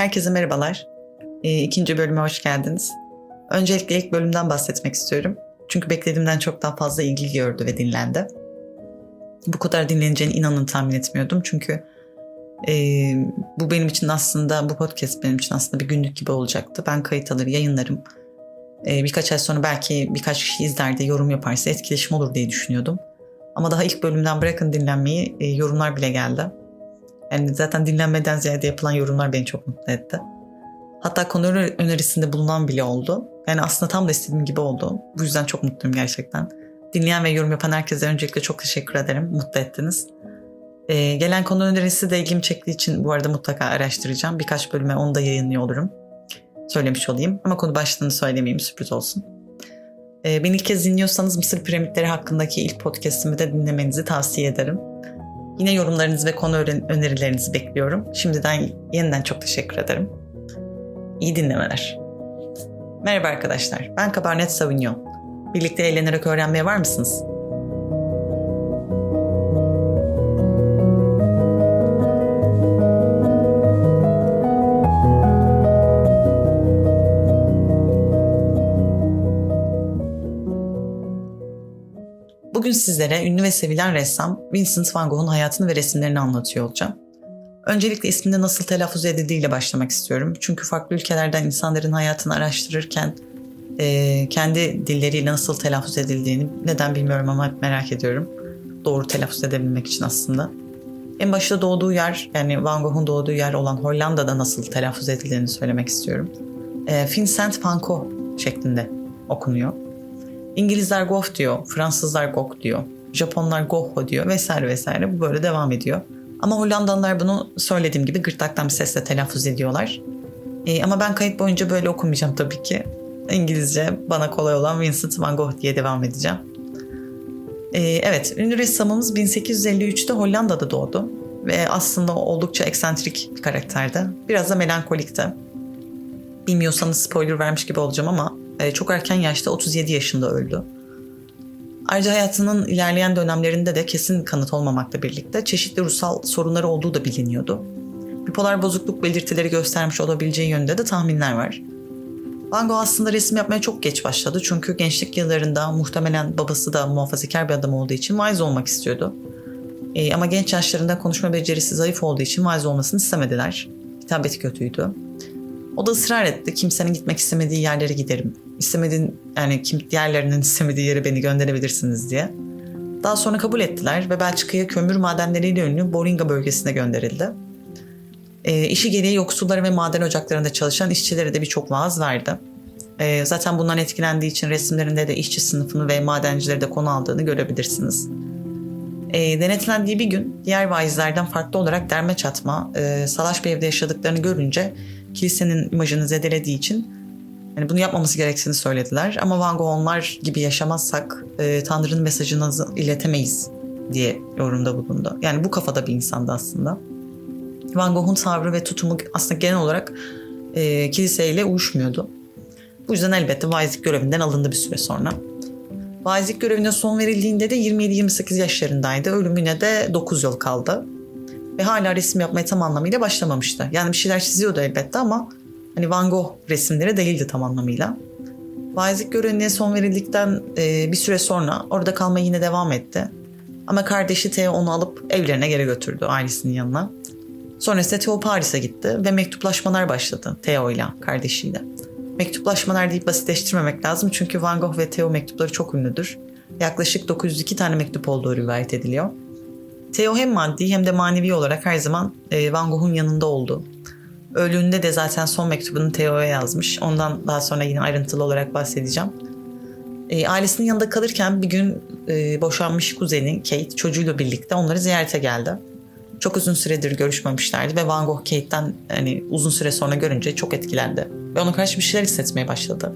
Herkese merhabalar. Ee, ikinci bölüme hoş geldiniz. Öncelikle ilk bölümden bahsetmek istiyorum. Çünkü beklediğimden çok daha fazla ilgi gördü ve dinlendi. Bu kadar dinleneceğini inanın tahmin etmiyordum. Çünkü e, bu benim için aslında, bu podcast benim için aslında bir günlük gibi olacaktı. Ben kayıt alır, yayınlarım. E, birkaç ay sonra belki birkaç kişi izler de yorum yaparsa etkileşim olur diye düşünüyordum. Ama daha ilk bölümden bırakın dinlenmeyi, e, yorumlar bile geldi. Yani zaten dinlenmeden ziyade yapılan yorumlar beni çok mutlu etti. Hatta konu önerisinde bulunan bile oldu. Yani aslında tam da istediğim gibi oldu. Bu yüzden çok mutluyum gerçekten. Dinleyen ve yorum yapan herkese öncelikle çok teşekkür ederim. Mutlu ettiniz. Ee, gelen konu önerisi de ilgimi çektiği için bu arada mutlaka araştıracağım. Birkaç bölüme onu da yayınlıyor olurum. Söylemiş olayım. Ama konu başlığını söylemeyeyim sürpriz olsun. Ee, beni ilk kez dinliyorsanız Mısır piramitleri hakkındaki ilk podcastimi de dinlemenizi tavsiye ederim. Yine yorumlarınızı ve konu önerilerinizi bekliyorum. Şimdiden yeniden çok teşekkür ederim. İyi dinlemeler. Merhaba arkadaşlar, ben Cabernet Sauvignon. Birlikte eğlenerek öğrenmeye var mısınız? Bugün sizlere ünlü ve sevilen ressam Vincent van Gogh'un hayatını ve resimlerini anlatıyor olacağım. Öncelikle isminde nasıl telaffuz edildiğiyle başlamak istiyorum. Çünkü farklı ülkelerden insanların hayatını araştırırken e, kendi dilleriyle nasıl telaffuz edildiğini neden bilmiyorum ama hep merak ediyorum. Doğru telaffuz edebilmek için aslında. En başta doğduğu yer yani Van Gogh'un doğduğu yer olan Hollanda'da nasıl telaffuz edildiğini söylemek istiyorum. E, Vincent van Gogh şeklinde okunuyor. İngilizler Gogh diyor, Fransızlar Gogh diyor, Japonlar Goho diyor vesaire vesaire. Bu böyle devam ediyor. Ama Hollandalılar bunu söylediğim gibi gırtlaktan bir sesle telaffuz ediyorlar. E, ama ben kayıt boyunca böyle okumayacağım tabii ki. İngilizce bana kolay olan Vincent van Gogh diye devam edeceğim. E, evet, ünlü ressamımız 1853'te Hollanda'da doğdu. Ve aslında oldukça eksantrik bir karakterdi. Biraz da melankolikti. Bilmiyorsanız spoiler vermiş gibi olacağım ama çok erken yaşta 37 yaşında öldü. Ayrıca hayatının ilerleyen dönemlerinde de kesin kanıt olmamakla birlikte çeşitli ruhsal sorunları olduğu da biliniyordu. Bipolar bozukluk belirtileri göstermiş olabileceği yönünde de tahminler var. Van Gogh aslında resim yapmaya çok geç başladı çünkü gençlik yıllarında muhtemelen babası da muhafazakar bir adam olduğu için vaiz olmak istiyordu. E, ama genç yaşlarında konuşma becerisi zayıf olduğu için vaiz olmasını istemediler. Hitabeti kötüydü. O da ısrar etti. Kimsenin gitmek istemediği yerlere giderim. İstemediğin yani kim diğerlerinin istemediği yere beni gönderebilirsiniz diye. Daha sonra kabul ettiler ve Belçika'ya kömür madenleriyle ünlü Boringa bölgesine gönderildi. E, işi gereği yoksulları ve maden ocaklarında çalışan işçilere de birçok vaaz verdi. E, zaten bundan etkilendiği için resimlerinde de işçi sınıfını ve madencileri de konu aldığını görebilirsiniz. E, denetlendiği bir gün diğer vaizlerden farklı olarak derme çatma, e, salaş bir evde yaşadıklarını görünce kilisenin imajını zedelediği için yani bunu yapmaması gerektiğini söylediler. Ama Van Gogh onlar gibi yaşamazsak e, Tanrı'nın mesajını iletemeyiz diye yorumda bulundu. Yani bu kafada bir insandı aslında. Van Gogh'un tavrı ve tutumu aslında genel olarak e, kiliseyle uyuşmuyordu. Bu yüzden elbette vaizlik görevinden alındı bir süre sonra. Vaizlik görevine son verildiğinde de 27-28 yaşlarındaydı. Ölümüne de 9 yıl kaldı ve hala resim yapmaya tam anlamıyla başlamamıştı. Yani bir şeyler çiziyordu elbette ama hani Van Gogh resimleri değildi tam anlamıyla. Vaizlik görevine son verildikten e, bir süre sonra orada kalmaya yine devam etti. Ama kardeşi Theo onu alıp evlerine geri götürdü ailesinin yanına. Sonrasında Theo Paris'e gitti ve mektuplaşmalar başladı Theo ile kardeşiyle. Mektuplaşmalar deyip basitleştirmemek lazım çünkü Van Gogh ve Theo mektupları çok ünlüdür. Yaklaşık 902 tane mektup olduğu rivayet ediliyor. Theo hem maddi hem de manevi olarak her zaman e, Van Gogh'un yanında oldu. Öldüğünde de zaten son mektubunu Theo'ya yazmış. Ondan daha sonra yine ayrıntılı olarak bahsedeceğim. E, ailesinin yanında kalırken bir gün e, boşanmış kuzeni Kate çocuğuyla birlikte onları ziyarete geldi. Çok uzun süredir görüşmemişlerdi ve Van Gogh Kate'den hani uzun süre sonra görünce çok etkilendi. Ve ona karşı bir şeyler hissetmeye başladı.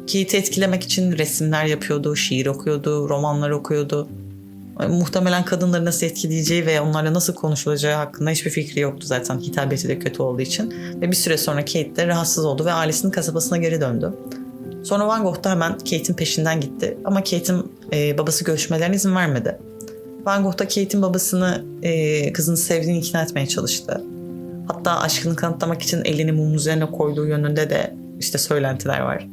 Kate'i etkilemek için resimler yapıyordu, şiir okuyordu, romanlar okuyordu muhtemelen kadınları nasıl etkileyeceği ve onlarla nasıl konuşulacağı hakkında hiçbir fikri yoktu zaten hitabeti de kötü olduğu için. Ve bir süre sonra Kate de rahatsız oldu ve ailesinin kasabasına geri döndü. Sonra Van Gogh da hemen Kate'in peşinden gitti ama Kate'in e, babası görüşmelerine izin vermedi. Van Gogh da Kate'in babasını e, kızını sevdiğini ikna etmeye çalıştı. Hatta aşkını kanıtlamak için elini mum üzerine koyduğu yönünde de işte söylentiler var.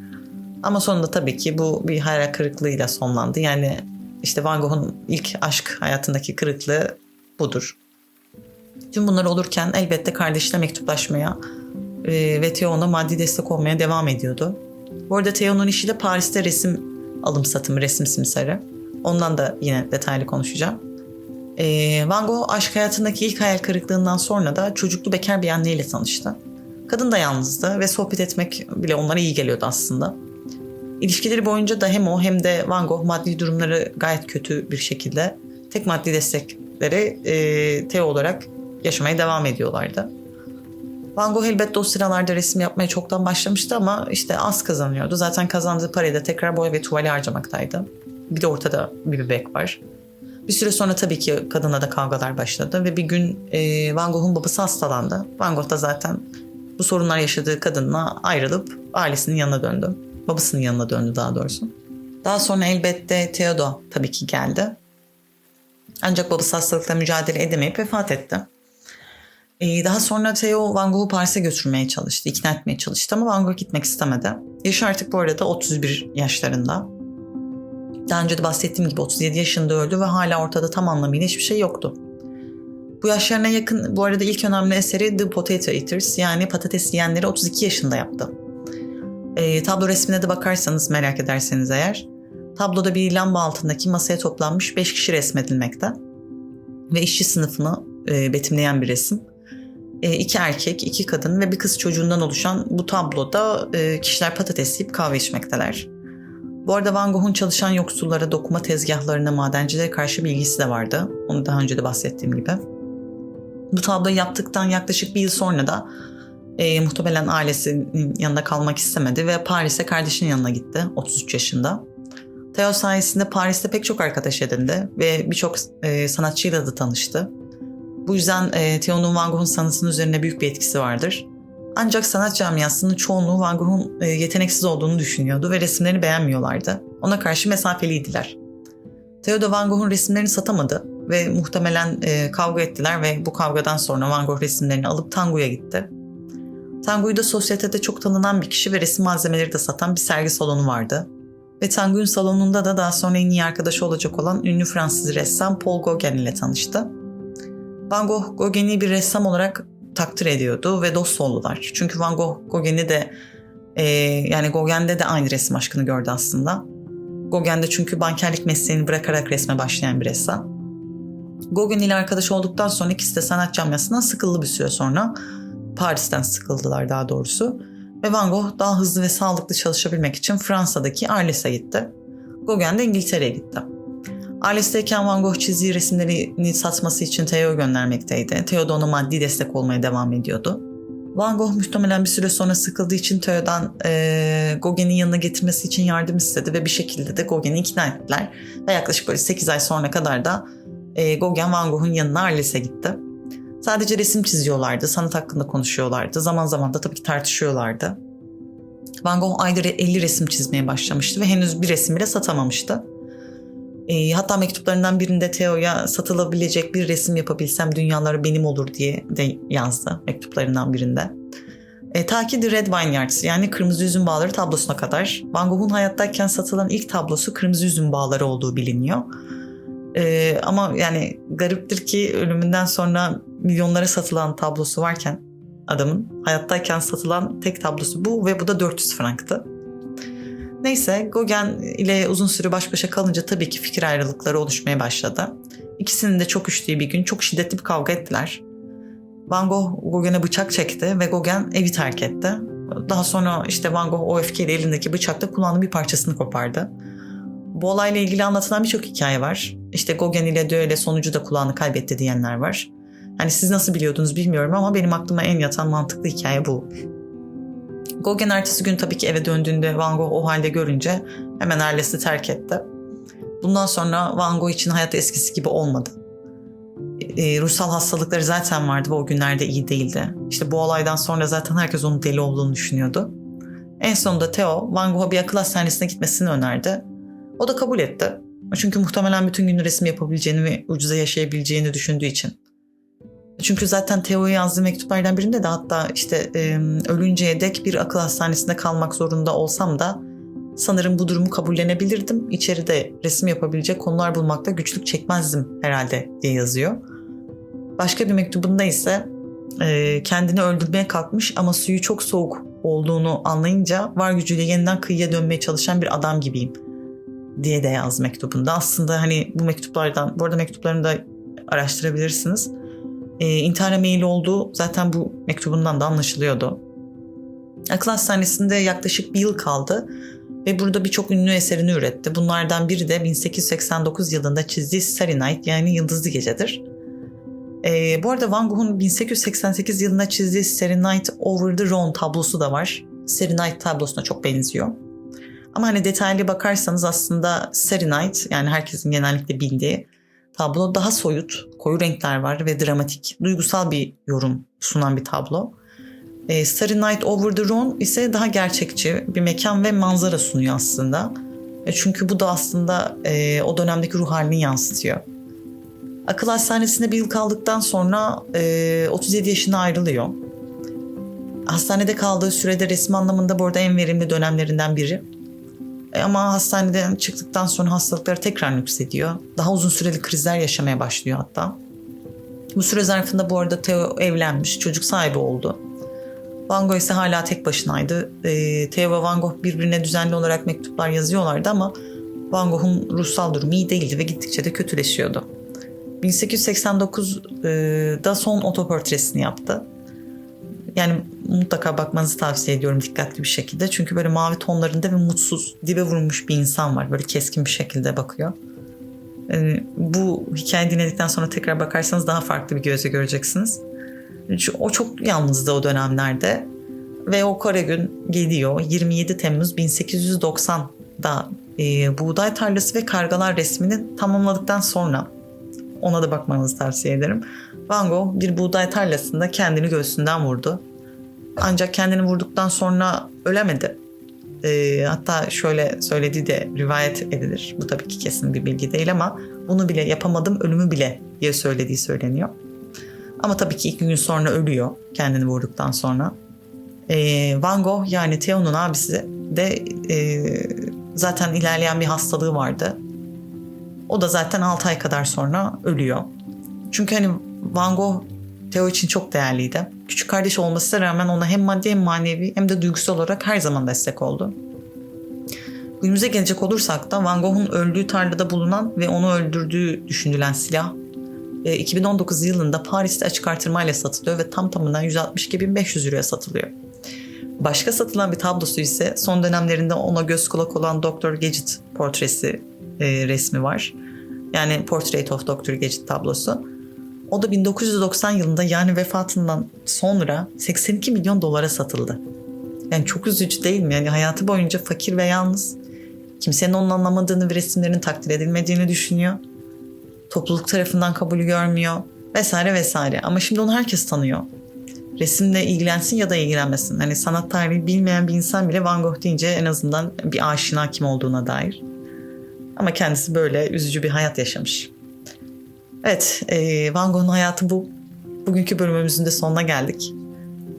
Ama sonunda tabii ki bu bir hayal kırıklığıyla sonlandı. Yani işte Van Gogh'un ilk aşk hayatındaki kırıklığı budur. Tüm bunlar olurken elbette kardeşine mektuplaşmaya e, ve Theo ona maddi destek olmaya devam ediyordu. Bu arada Theo'nun işi de Paris'te resim alım satımı, resim simsarı. Ondan da yine detaylı konuşacağım. E, Van Gogh aşk hayatındaki ilk hayal kırıklığından sonra da çocuklu bekar bir anneyle tanıştı. Kadın da yalnızdı ve sohbet etmek bile onlara iyi geliyordu aslında. İlişkileri boyunca da hem o hem de Van Gogh maddi durumları gayet kötü bir şekilde tek maddi destekleri e, Theo olarak yaşamaya devam ediyorlardı. Van Gogh elbette o sıralarda resim yapmaya çoktan başlamıştı ama işte az kazanıyordu. Zaten kazandığı parayı da tekrar boya ve tuvale harcamaktaydı. Bir de ortada bir bebek var. Bir süre sonra tabii ki kadına da kavgalar başladı ve bir gün e, Van Gogh'un babası hastalandı. Van Gogh da zaten bu sorunlar yaşadığı kadınla ayrılıp ailesinin yanına döndü. Babasının yanına döndü daha doğrusu. Daha sonra elbette Theodor tabii ki geldi. Ancak babası hastalıkla mücadele edemeyip vefat etti. Ee, daha sonra Theo Van Gogh'u Paris'e götürmeye çalıştı, ikna etmeye çalıştı ama Van Gogh gitmek istemedi. Yaşı artık bu arada 31 yaşlarında. Daha önce de bahsettiğim gibi 37 yaşında öldü ve hala ortada tam anlamıyla hiçbir şey yoktu. Bu yaşlarına yakın bu arada ilk önemli eseri The Potato Eaters yani patates yiyenleri 32 yaşında yaptı. E, tablo resmine de bakarsanız merak ederseniz eğer tabloda bir lamba altındaki masaya toplanmış 5 kişi resmedilmekte ve işçi sınıfını e, betimleyen bir resim. E, iki erkek, iki kadın ve bir kız çocuğundan oluşan bu tabloda e, kişiler patates yiyip kahve içmekteler. Bu arada Van Gogh'un çalışan yoksullara, dokuma tezgahlarına, madencilere karşı bir ilgisi de vardı. Onu daha önce de bahsettiğim gibi. Bu tabloyu yaptıktan yaklaşık bir yıl sonra da e, muhtemelen ailesinin yanında kalmak istemedi ve Paris'e kardeşinin yanına gitti 33 yaşında. Theo sayesinde Paris'te pek çok arkadaş edindi ve birçok e, sanatçıyla da tanıştı. Bu yüzden e, Theo'nun Van Gogh'un sanatının üzerine büyük bir etkisi vardır. Ancak sanat camiasının çoğunluğu Van Gogh'un e, yeteneksiz olduğunu düşünüyordu ve resimlerini beğenmiyorlardı. Ona karşı mesafeliydiler. Theo da Van Gogh'un resimlerini satamadı ve muhtemelen e, kavga ettiler ve bu kavgadan sonra Van Gogh resimlerini alıp Tangu'ya gitti. Tangu'da sosyetede çok tanınan bir kişi ve resim malzemeleri de satan bir sergi salonu vardı. Ve Tangu'nun salonunda da daha sonra en iyi arkadaşı olacak olan ünlü Fransız ressam Paul Gauguin ile tanıştı. Van Gogh Gauguin'i bir ressam olarak takdir ediyordu ve dost oldular. Çünkü Van Gogh Gauguin'i de e, yani Gauguin'de de aynı resim aşkını gördü aslında. Gauguin de çünkü bankerlik mesleğini bırakarak resme başlayan bir ressam. Gauguin ile arkadaş olduktan sonra ikisi de sanat camiasından sıkıldı bir süre sonra. Paris'ten sıkıldılar daha doğrusu. Ve Van Gogh daha hızlı ve sağlıklı çalışabilmek için Fransa'daki Arles'e gitti. Gauguin de İngiltere'ye gitti. Arles'teyken Van Gogh çizdiği resimlerini satması için Theo göndermekteydi. Theo da ona maddi destek olmaya devam ediyordu. Van Gogh muhtemelen bir süre sonra sıkıldığı için Theo'dan e, Gauguin'in yanına getirmesi için yardım istedi ve bir şekilde de Gauguin'i ikna ettiler. Ve yaklaşık böyle 8 ay sonra kadar da e, Gauguin Van Gogh'un yanına Arles'e gitti. Sadece resim çiziyorlardı, sanat hakkında konuşuyorlardı. Zaman zaman da tabii ki tartışıyorlardı. Van Gogh ayda 50 resim çizmeye başlamıştı ve henüz bir resim bile satamamıştı. E, hatta mektuplarından birinde Theo'ya satılabilecek bir resim yapabilsem dünyaları benim olur diye de yazdı mektuplarından birinde. E, ta ki The Red Vineyards yani Kırmızı Üzüm Bağları tablosuna kadar Van Gogh'un hayattayken satılan ilk tablosu Kırmızı Üzüm Bağları olduğu biliniyor. E, ama yani gariptir ki ölümünden sonra milyonlara satılan tablosu varken adamın hayattayken satılan tek tablosu bu ve bu da 400 franktı. Neyse Gauguin ile uzun süre baş başa kalınca tabii ki fikir ayrılıkları oluşmaya başladı. İkisinin de çok üştüğü bir gün çok şiddetli bir kavga ettiler. Van Gogh Gauguin'e bıçak çekti ve Gauguin evi terk etti. Daha sonra işte Van Gogh o öfkeyle elindeki bıçakla kulağının bir parçasını kopardı. Bu olayla ilgili anlatılan birçok hikaye var. İşte Gauguin ile Döyle sonucu da kulağını kaybetti diyenler var. Yani siz nasıl biliyordunuz bilmiyorum ama benim aklıma en yatan mantıklı hikaye bu. Gauguin ertesi gün tabii ki eve döndüğünde Van Gogh o halde görünce hemen Arles'i terk etti. Bundan sonra Van Gogh için hayat eskisi gibi olmadı. E, ruhsal hastalıkları zaten vardı ve o günlerde iyi değildi. İşte bu olaydan sonra zaten herkes onun deli olduğunu düşünüyordu. En sonunda Theo Van Gogh'a bir akıl hastanesine gitmesini önerdi. O da kabul etti. Çünkü muhtemelen bütün gün resim yapabileceğini ve ucuza yaşayabileceğini düşündüğü için. Çünkü zaten Theo'ya yazdığı mektuplardan birinde de hatta işte e, ölünceye dek bir akıl hastanesinde kalmak zorunda olsam da sanırım bu durumu kabullenebilirdim. İçeride resim yapabilecek konular bulmakta güçlük çekmezdim herhalde diye yazıyor. Başka bir mektubunda ise e, kendini öldürmeye kalkmış ama suyu çok soğuk olduğunu anlayınca var gücüyle yeniden kıyıya dönmeye çalışan bir adam gibiyim diye de yaz mektubunda. Aslında hani bu mektuplardan, bu arada mektuplarını da araştırabilirsiniz. E, intihara meyilli olduğu zaten bu mektubundan da anlaşılıyordu. Akıl hastanesinde yaklaşık bir yıl kaldı ve burada birçok ünlü eserini üretti. Bunlardan biri de 1889 yılında çizdiği Starry Night yani Yıldızlı Gece'dir. Ee, bu arada Van Gogh'un 1888 yılında çizdiği Starry Night Over the Rhone tablosu da var. Starry Night tablosuna çok benziyor. Ama hani detaylı bakarsanız aslında Night yani herkesin genellikle bildiği tablo daha soyut, koyu renkler var ve dramatik, duygusal bir yorum sunan bir tablo. E, Starry Night Over the Rhone ise daha gerçekçi bir mekan ve manzara sunuyor aslında. E, çünkü bu da aslında e, o dönemdeki ruh halini yansıtıyor. Akıl hastanesinde bir yıl kaldıktan sonra e, 37 yaşına ayrılıyor. Hastanede kaldığı sürede resim anlamında bu arada en verimli dönemlerinden biri. E, ama hastaneden çıktıktan sonra hastalıkları tekrar nüksediyor. Daha uzun süreli krizler yaşamaya başlıyor hatta. Bu süre zarfında bu arada Theo evlenmiş, çocuk sahibi oldu. Van Gogh ise hala tek başınaydı. E, Theo ve Van Gogh birbirine düzenli olarak mektuplar yazıyorlardı ama Van Gogh'un ruhsal durumu iyi değildi ve gittikçe de kötüleşiyordu. 1889'da son otoportresini yaptı. Yani mutlaka bakmanızı tavsiye ediyorum dikkatli bir şekilde. Çünkü böyle mavi tonlarında ve mutsuz, dibe vurulmuş bir insan var. Böyle keskin bir şekilde bakıyor. Ee, bu hikayeyi dinledikten sonra tekrar bakarsanız daha farklı bir gözle göreceksiniz. O çok yalnızdı o dönemlerde. Ve o kara gün geliyor. 27 Temmuz 1890'da e, buğday tarlası ve kargalar resmini tamamladıktan sonra ona da bakmanızı tavsiye ederim. Van Gogh bir buğday tarlasında kendini göğsünden vurdu. Ancak kendini vurduktan sonra ölemedi. E, hatta şöyle söylediği de rivayet edilir. Bu tabii ki kesin bir bilgi değil ama bunu bile yapamadım ölümü bile diye söylediği söyleniyor. Ama tabii ki iki gün sonra ölüyor kendini vurduktan sonra. E, Van Gogh yani Theo'nun abisi de e, zaten ilerleyen bir hastalığı vardı. O da zaten 6 ay kadar sonra ölüyor. Çünkü hani Van Gogh Theo için çok değerliydi. Küçük kardeş olmasına rağmen ona hem maddi hem manevi hem de duygusal olarak her zaman destek oldu. Günümüze gelecek olursak da Van Gogh'un öldüğü tarlada bulunan ve onu öldürdüğü düşünülen silah 2019 yılında Paris'te açık artırmayla satılıyor ve tam tamına 162.500 euroya satılıyor. Başka satılan bir tablosu ise son dönemlerinde ona göz kulak olan Dr. Gadget portresi e, resmi var. Yani Portrait of Dr. Gadget tablosu. O da 1990 yılında yani vefatından sonra 82 milyon dolara satıldı. Yani çok üzücü değil mi? Yani hayatı boyunca fakir ve yalnız. Kimsenin onun anlamadığını ve resimlerinin takdir edilmediğini düşünüyor. Topluluk tarafından kabulü görmüyor vesaire vesaire. Ama şimdi onu herkes tanıyor. Resimle ilgilensin ya da ilgilenmesin. Hani sanat tarihi bilmeyen bir insan bile Van Gogh deyince en azından bir aşina kim olduğuna dair. Ama kendisi böyle üzücü bir hayat yaşamış. Evet, e, Van Gogh'un hayatı bu. Bugünkü bölümümüzün de sonuna geldik.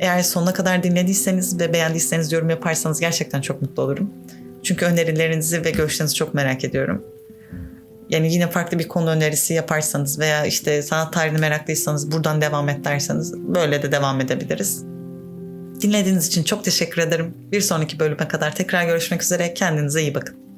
Eğer sonuna kadar dinlediyseniz ve beğendiyseniz yorum yaparsanız gerçekten çok mutlu olurum. Çünkü önerilerinizi ve görüşlerinizi çok merak ediyorum. Yani yine farklı bir konu önerisi yaparsanız veya işte sanat tarihini meraklıysanız buradan devam et derseniz böyle de devam edebiliriz. Dinlediğiniz için çok teşekkür ederim. Bir sonraki bölüme kadar tekrar görüşmek üzere. Kendinize iyi bakın.